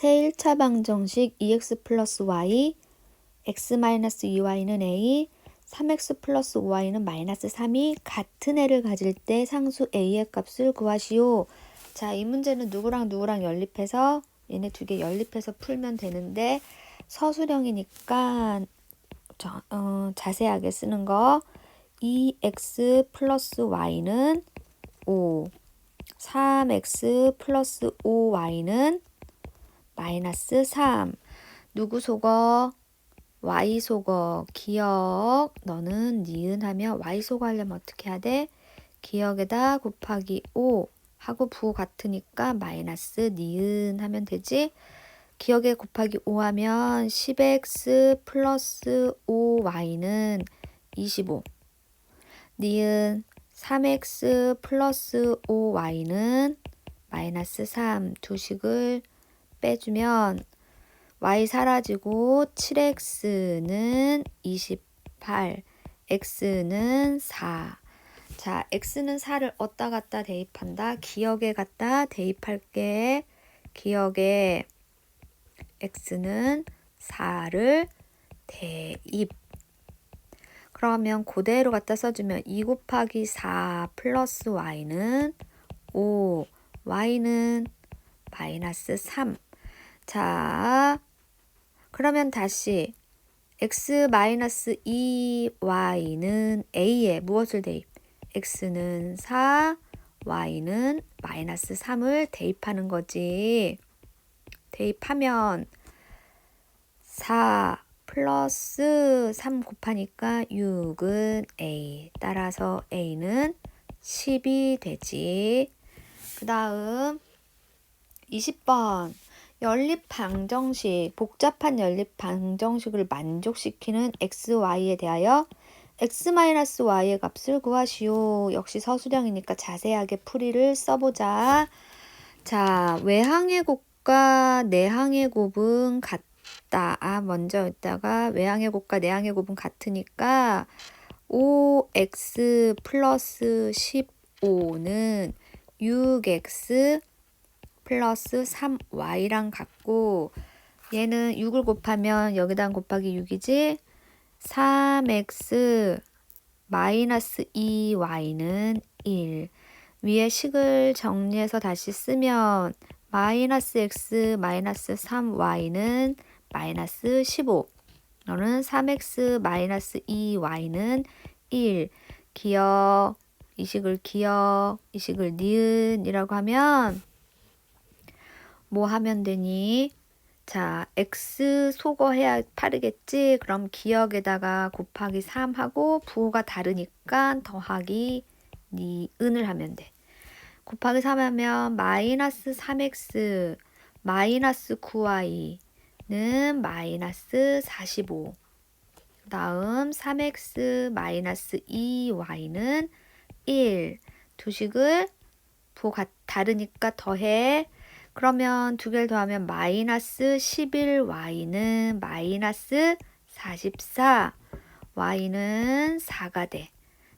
새 1차 방정식 2x 플러스 y, x 마이너스 2y는 a, 3x 플러스 5y는 마이너스 3이 같은 애를 가질 때 상수 a의 값을 구하시오. 자, 이 문제는 누구랑 누구랑 연립해서 얘네 두 개 연립해서 풀면 되는데 서술형이니까 저, 어, 자세하게 쓰는 거 2x 플러스 y는 5 3x 플러스 5y는 마이너스 3 누구 속어? y 속어 기억 너는 니은 하면 y 속어 하려면 어떻게 해야 돼? 기억에다 곱하기 5 하고 부 같으니까 마이너스 니은 하면 되지? 기억에 곱하기 5 하면 10x 플러스 5y는 25 니은 3x 플러스 5y는 마이너스 3 두식을 빼주면 y 사라지고 7x는 28, x는 4. 자, x는 4를 어디다 갖다 대입한다? 기억에 갖다 대입할게. 기억에 x는 4를 대입. 그러면 그대로 갖다 써주면 2 곱하기 4 플러스 y는 5, y는 마이너스 3. 자, 그러면 다시 x 마이너스 2y는 a에 무엇을 대입? x는 4, y는 마이너스 3을 대입하는 거지. 대입하면 4 플러스 3 곱하니까 6은 a. 따라서 a는 10이 되지. 그 다음 20번 연립 방정식, 복잡한 연립 방정식을 만족시키는 xy에 대하여 x-y의 값을 구하시오. 역시 서술형이니까 자세하게 풀이를 써보자. 자, 외항의 곱과 내항의 곱은 같다. 아, 먼저 있다가 외항의 곱과 내항의 곱은 같으니까 5x 플러스 15는 6x 플러스 3y랑 같고 얘는 6을 곱하면 여기다 곱하기 6이지 3x 마이너스 2y는 1 위에 식을 정리해서 다시 쓰면 마이너스 x 마이너스 3y는 마이너스 15 너는 3x 마이너스 2y는 1 기억 이 식을 기억 이 식을 니은이라고 하면 뭐 하면 되니? 자, x 소거해야 빠르겠지? 그럼 기억에다가 곱하기 3하고 부호가 다르니까 더하기 니은을 하면 돼. 곱하기 3 하면 마이너스 3x 마이너스 9y는 마이너스 45. 그 다음 3x 마이너스 2y는 1. 두식을 부호 가 다르니까 더해. 그러면 두 개를 더하면 마이너스 11y는 마이너스 44 y는 4가 돼.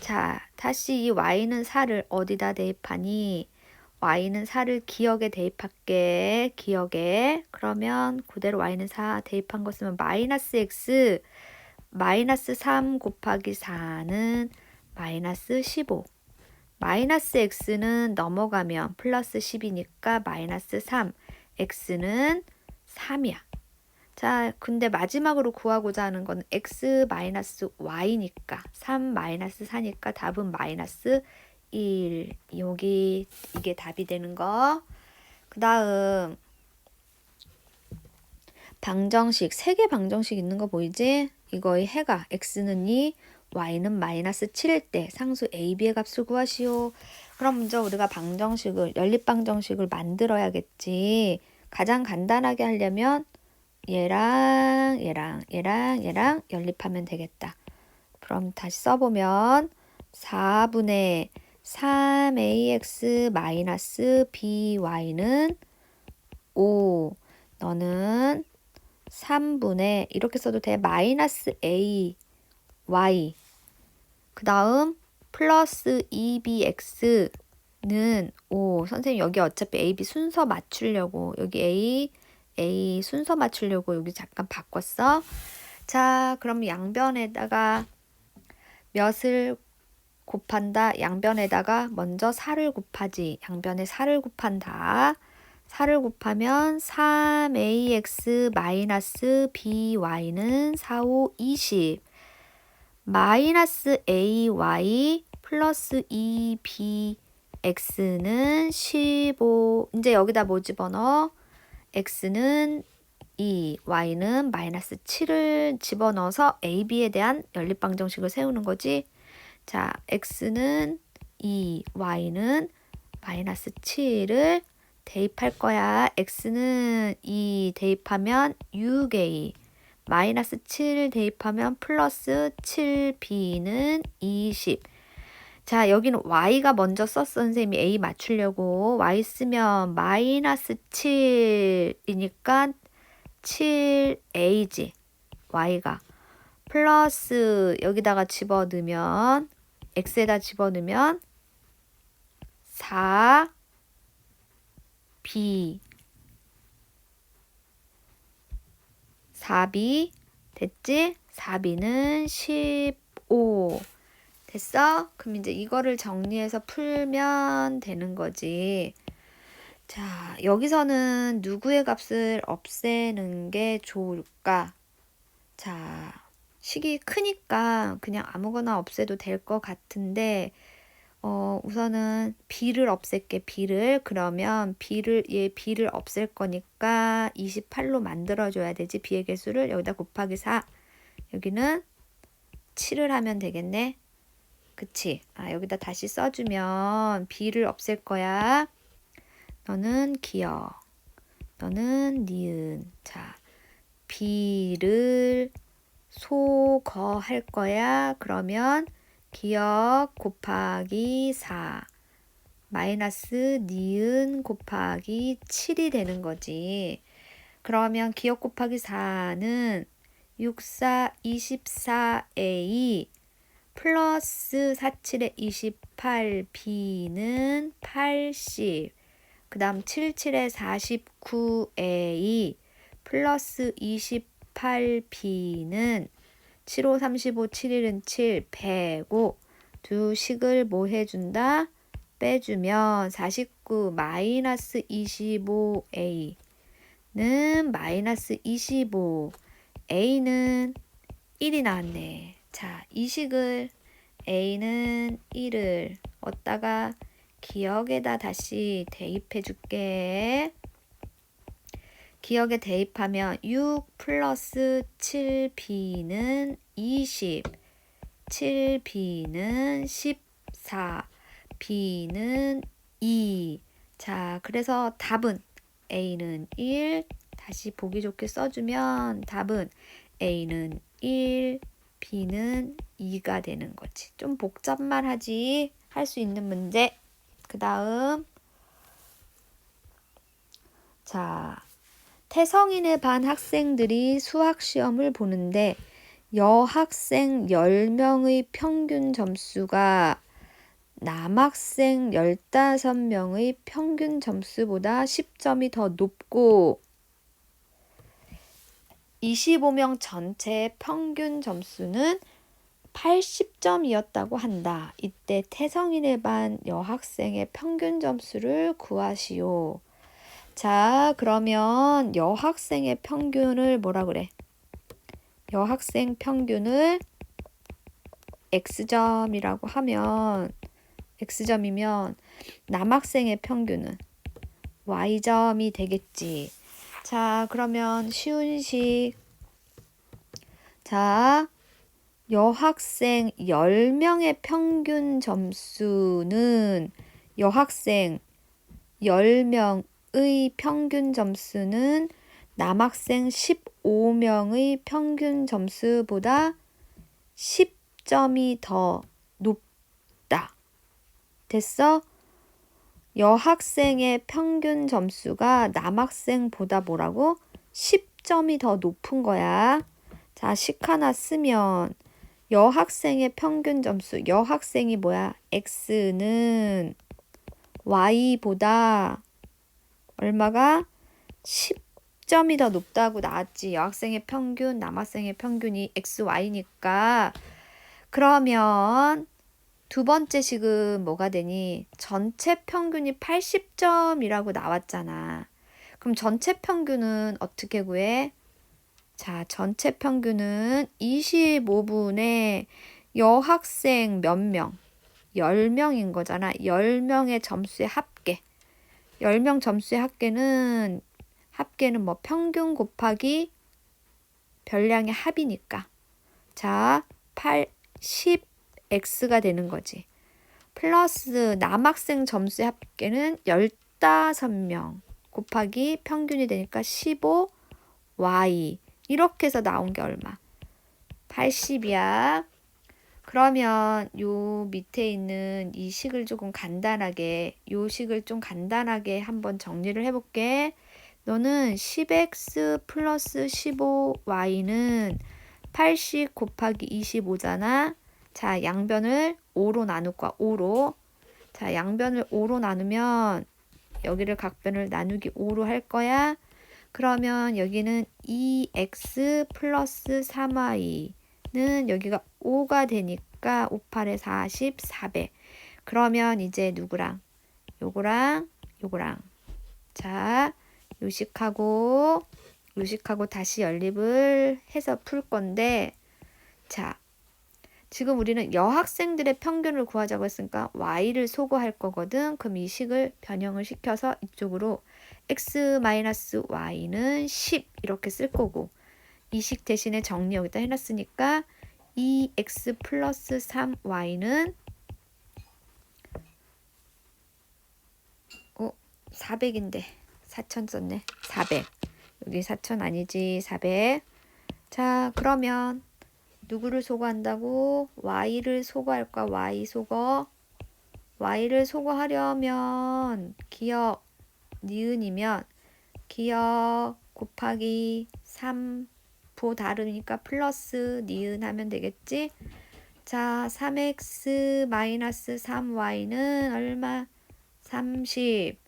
자, 다시 이 y는 4를 어디다 대입하니? y는 4를 기억에 대입할게. 기억에. 그러면 그대로 y는 4 대입한 거 쓰면 마이너스 x 마이너스 3 곱하기 4는 마이너스 15 마이너스 x는 넘어가면 플러스 10이니까 마이너스 3. x는 3이야. 자, 근데 마지막으로 구하고자 하는 건 x 마이너스 y니까 3 마이너스 4니까 답은 마이너스 1. 여기 이게 답이 되는 거. 그 다음 방정식, 세 개 방정식 있는 거 보이지? 이거의 해가 x는 2, y는 마이너스 7일 때 상수 a, b의 값을 구하시오. 그럼 먼저 우리가 방정식을 연립방정식을 만들어야겠지. 가장 간단하게 하려면 얘랑 얘랑 얘랑 얘랑 연립하면 되겠다. 그럼 다시 써보면 4분의 3ax 마이너스 by는 5 너는 3분의 이렇게 써도 돼 마이너스 a y 그 다음 플러스 2bx는 5 선생님 여기 어차피 a, b 순서 맞추려고 여기 a A 순서 맞추려고 여기 잠깐 바꿨어. 자, 그럼 양변에다가 몇을 곱한다. 양변에다가 먼저 4를 곱하지. 양변에 4를 곱한다. 4를 곱하면 3ax 마이너스 by는 4, 5, 20 마이너스 ay 플러스 2bx는 15 이제 여기다 뭐 집어넣어? x는 2, y는 마이너스 7을 집어넣어서 ab에 대한 연립방정식을 세우는 거지. 자, x는 2, y는 마이너스 7을 대입할 거야. x는 2 대입하면 6a 마이너스 7 대입하면 플러스 7b는 20 자, 여기는 y가 먼저 썼어. 선생님이 a 맞추려고. y 쓰면 마이너스 7이니까 7a지. y가. 플러스 여기다가 집어넣으면 x에다 집어넣으면 4 4b 됐지? 4b는 15 됐어? 그럼 이제 이거를 정리해서 풀면 되는 거지. 자, 여기서는 누구의 값을 없애는 게 좋을까? 자, 식이 크니까 그냥 아무거나 없애도 될 것 같은데, 어, 우선은 b를 없앨게, b를. 그러면 b를, 얘 b를 없앨 거니까 28로 만들어줘야 되지. b의 개수를 여기다 곱하기 4. 여기는 7을 하면 되겠네. 그치? 아, 여기다 다시 써주면 b를 없앨 거야. 너는 기억. 너는 니은. 자, b를 소거할 거야. 그러면 기억 곱하기 4 마이너스 니은 곱하기 7이 되는 거지. 그러면 기억 곱하기 4는 6, 4, 24a 플러스 4, 7에 28b는 80. 그 다음 7, 7에 49a 플러스 28b는 7, 5, 35, 7, 1은 7, 105. 두 식을 뭐 해준다? 빼주면 49 마이너스 25a는 마이너스 25. a는 1이 나왔네. 자, 이 식을 a는 1을 얻다가 기억에다 다시 대입해 줄게. 기억에 대입하면 6 플러스 7b는 20, 7b는 14, b는 2. 자, 그래서 답은 a는 1, 다시 보기 좋게 써주면 답은 a는 1, b는 2가 되는 거지. 좀 복잡만 하지. 할 수 있는 문제. 그 다음. 자, 태성인의 반 학생들이 수학 시험을 보는데 여학생 10명의 평균 점수가 남학생 15명의 평균 점수보다 10점이 더 높고 25명 전체의 평균 점수는 80점이었다고 한다. 이때 태성인의 반 여학생의 평균 점수를 구하시오. 자, 그러면 여학생의 평균을 뭐라 그래? 여학생 평균을 x점이라고 하면 x점이면 남학생의 평균은 y점이 되겠지. 자, 그러면 쉬운 식. 자, 여학생 10명의 평균 점수는 여학생 10명의 평균 점수는 남학생 15명의 평균 점수보다 10점이 더 높다. 됐어? 여학생의 평균 점수가 남학생보다 뭐라고? 10점이 더 높은 거야. 자, 식 하나 쓰면 여학생의 평균 점수, 여학생이 뭐야? x는 y보다 얼마가? 10점이 더 높다고 나왔지. 여학생의 평균, 남학생의 평균이 XY니까. 그러면 두 번째 식은 뭐가 되니? 전체 평균이 80점이라고 나왔잖아. 그럼 전체 평균은 어떻게 구해? 자, 전체 평균은 25분의 여학생 몇 명? 10명인 거잖아. 10명의 점수의 합계. 10명 점수의 합계는 합계는 뭐 평균 곱하기 별량의 합이니까. 자, 8, 10x가 되는 거지. 플러스 남학생 점수의 합계는 15명 곱하기 평균이 되니까 15y. 이렇게 해서 나온 게 얼마? 80이야. 그러면 요 밑에 있는 이 식을 조금 간단하게, 요 식을 좀 간단하게 한번 정리를 해볼게. 너는 10x 플러스 15y는 80 곱하기 25잖아. 자, 양변을 5로 나눌 거야. 5로. 자, 양변을 5로 나누면 여기를 각변을 나누기 5로 할 거야. 그러면 여기는 2x 플러스 3y는 여기가 5가 되니까 5, 8에 40, 400. 그러면 이제 누구랑? 요거랑 요거랑. 자, 요식하고 요식하고 다시 연립을 해서 풀 건데 자, 지금 우리는 여학생들의 평균을 구하자고 했으니까 y를 소거할 거거든. 그럼 이 식을 변형을 시켜서 이쪽으로 x-y는 10 이렇게 쓸 거고 이 식 대신에 정리 여기다 해놨으니까 2x 플러스 3y는 어, 400인데 4천 썼네. 400. 여기 4천 아니지. 400. 자, 그러면 누구를 소거한다고? y를 소거할까? y 소거. y를 소거하려면 기억 니은이면 기억 곱하기 3 부 다르니까 플러스 니은 하면 되겠지? 자, 3x 마이너스 3y는 얼마? 30.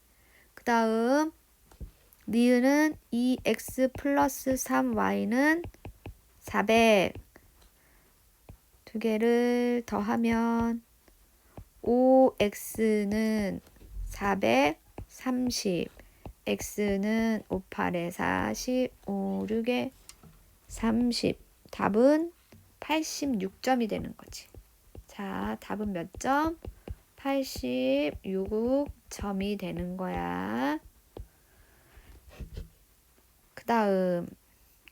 그 다음 니은은 2x 플러스 3y는 400. 두 개를 더하면 5x는 430. x는 5, 8에 40, 5, 6에 30. 답은 86점이 되는 거지. 자, 답은 몇 점? 86점이 되는 거야. 그 다음,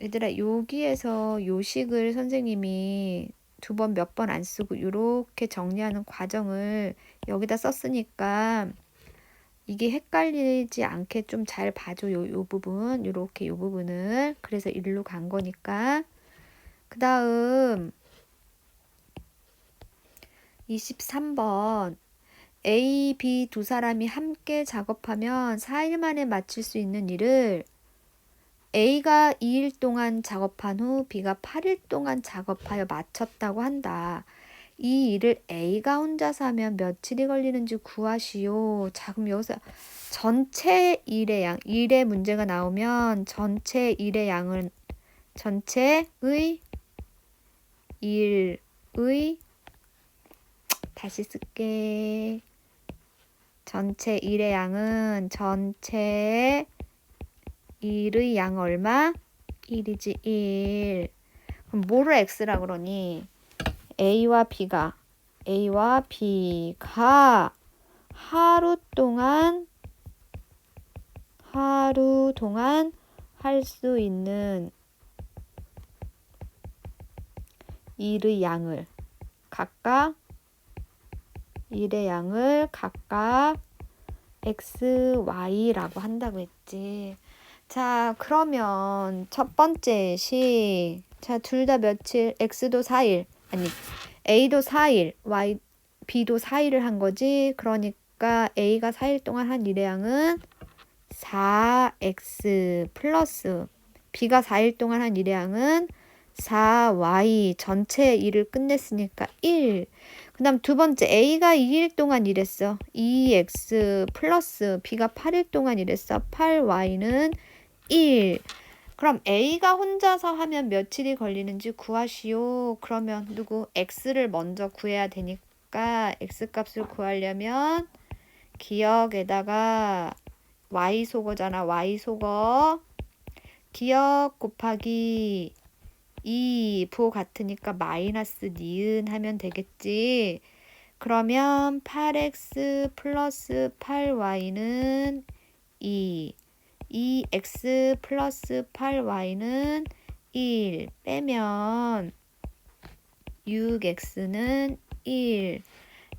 얘들아, 여기에서 요식을 선생님이 두 번 몇 번 안 쓰고 이렇게 정리하는 과정을 여기다 썼으니까 이게 헷갈리지 않게 좀 잘 봐줘. 요, 요 부분, 요렇게 요 부분을. 그래서 일로 간 거니까. 그 다음, 23번. A, B 두 사람이 함께 작업하면 4일 만에 마칠 수 있는 일을 A가 2일 동안 작업한 후 B가 8일 동안 작업하여 마쳤다고 한다. 이 일을 A가 혼자서 하면 며칠이 걸리는지 구하시오. 자, 그럼 여기서 전체 일의 양, 일의 문제가 나오면 전체 일의 양은 전체의 일의 다시 쓸게. 전체 일의 양은 전체 일의 양 얼마? 1이지 1. 그럼 뭐를 x라 그러니? A와 B가 A와 B가 하루 동안 하루 동안 할 수 있는 일의 양을 각각 일의 양을 각각 x, y라고 한다고 했지. 자, 그러면 첫 번째 시. 자, 둘 다 며칠? x도 4일. 아니 A도 4일, Y, B도 4일을 한 거지. 그러니까 A가 4일 동안 한 일의 양은 4X 플러스 B가 4일 동안 한 일의 양은 4Y 전체 일을 끝냈으니까 1. 그 다음 두 번째 A가 2일 동안 일했어. 2X 플러스 B가 8일 동안 일했어. 8Y는 1. 그럼 A가 혼자서 하면 며칠이 걸리는지 구하시오. 그러면 누구? X를 먼저 구해야 되니까 X 값을 구하려면 기억에다가 Y 속어잖아. Y 속어. 기억 곱하기 2 부호 같으니까 마이너스 니은 하면 되겠지. 그러면 8x 플러스 8y는 2. 2x 플러스 8y는 1 빼면 6x는 1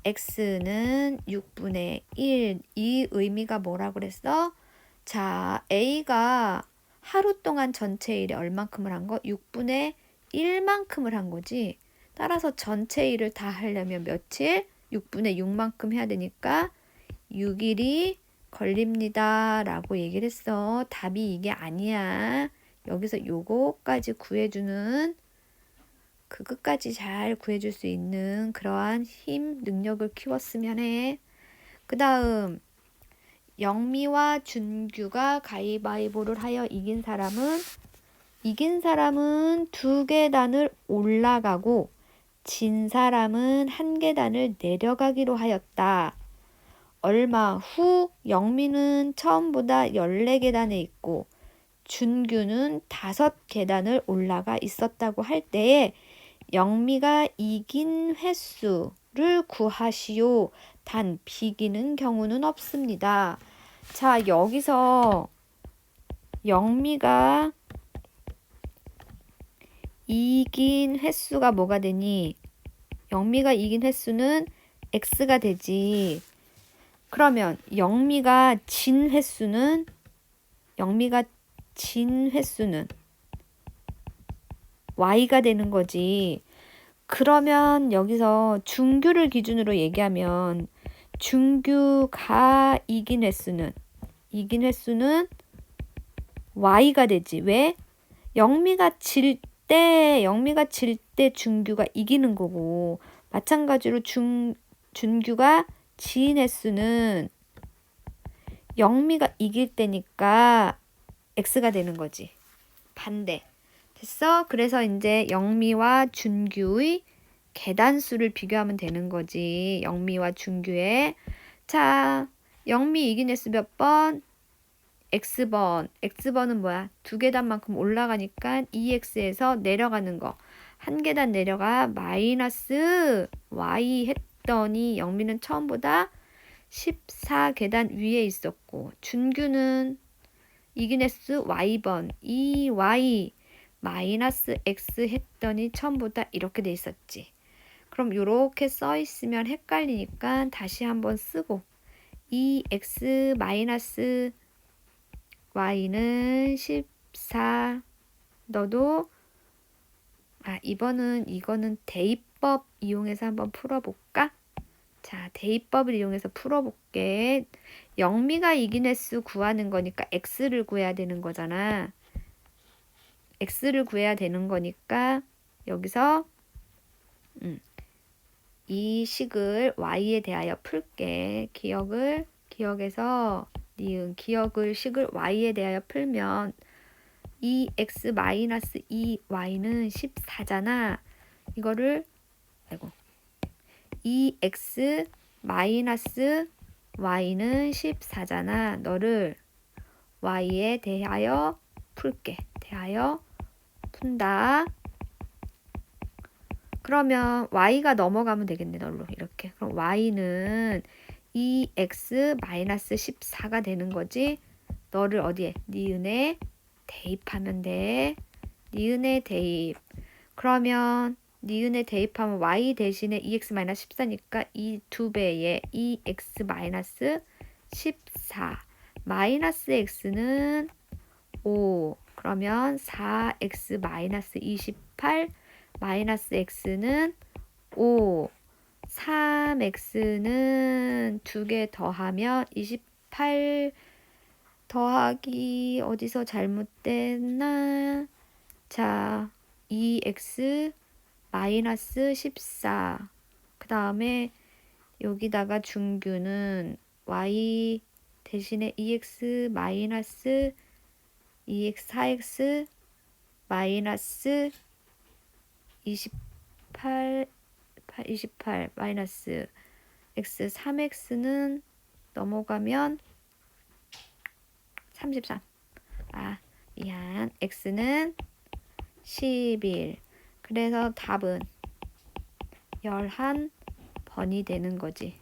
x는 6분의 1. 이 의미가 뭐라 그랬어? 자, a가 하루 동안 전체 일에 얼만큼을 한 거? 6분의 1만큼을 한 거지. 따라서 전체 일을 다 하려면 며칠? 6분의 6만큼 해야 되니까 6일이 걸립니다. 라고 얘기를 했어. 답이 이게 아니야. 여기서 요거까지 구해주는 그 끝까지 잘 구해줄 수 있는 그러한 힘, 능력을 키웠으면 해. 그 다음, 영미와 준규가 가위바위보를 하여 이긴 사람은 이긴 사람은 두 계단을 올라가고 진 사람은 한 계단을 내려가기로 하였다. 얼마 후 영미는 처음보다 14계단에 있고 준규는 다섯 계단을 올라가 있었다고 할 때에 영미가 이긴 횟수를 구하시오. 단 비기는 경우는 없습니다. 자, 여기서 영미가 이긴 횟수가 뭐가 되니? 영미가 이긴 횟수는 x가 되지. 그러면 영미가 진 횟수는 영미가 진 횟수는 y가 되는 거지. 그러면 여기서 중규를 기준으로 얘기하면 중규가 이긴 횟수는 이긴 횟수는 y가 되지. 왜? 영미가 질 때 영미가 질때 준규가 이기는 거고 마찬가지로 중 준규가 지인 횟수는 영미가 이길 때니까 x가 되는 거지. 반대. 됐어? 그래서 이제 영미와 준규의 계단수를 비교하면 되는 거지. 영미와 준규의. 자, 영미 이긴 횟수 몇 번? x번. x번은 뭐야? 두 계단만큼 올라가니까 2x에서 내려가는 거. 한 계단 내려가 마이너스 y 했 더니 영미는 처음보다 14계단 위에 있었고 준규는 횟수 y번. 이 y 마이너스 x 했더니 처음보다 이렇게 돼 있었지. 그럼 이렇게 써 있으면 헷갈리니까 다시 한번 쓰고 2x 마이너스 y는 14 너도 아 이번은 이거는 대입법 이용해서 한번 풀어볼까? 자 대입법을 이용해서 풀어볼게. 영미가 이긴 횟수 구하는 거니까 x를 구해야 되는 거잖아. x를 구해야 되는 거니까 여기서 음, 이 식을 y에 대하여 풀게. 기억을 기억에서 니은 기억을 식을 y에 대하여 풀면 2x 마이너스 2y는 14잖아. 이거를 아이고 2x 마이너스 y는 14잖아. 너를 y에 대하여 풀게. 대하여 푼다. 그러면 y가 넘어가면 되겠네, 널로. 이렇게. 그럼 y는 2x 마이너스 14가 되는 거지. 너를 어디에? 니은에 대입하면 돼. 니은에 대입. 그러면 니은에 대입하면 y 대신에 2x 마이너스 14니까 이 두 배의 2x 마이너스 14 마이너스 x는 5 그러면 4x 마이너스 28 마이너스 x는 5 3x는 두 개 더하면 28 더하기 어디서 잘못됐나? 자, 2x 마이너스 14. 그 다음에 여기다가 중규는 y 대신에 2x 마이너스 2x, 4x 마이너스 28, 28 마이너스 x 3x는 넘어가면 33. 아, 미안. x는 11. 그래서 답은 11번이 되는 거지.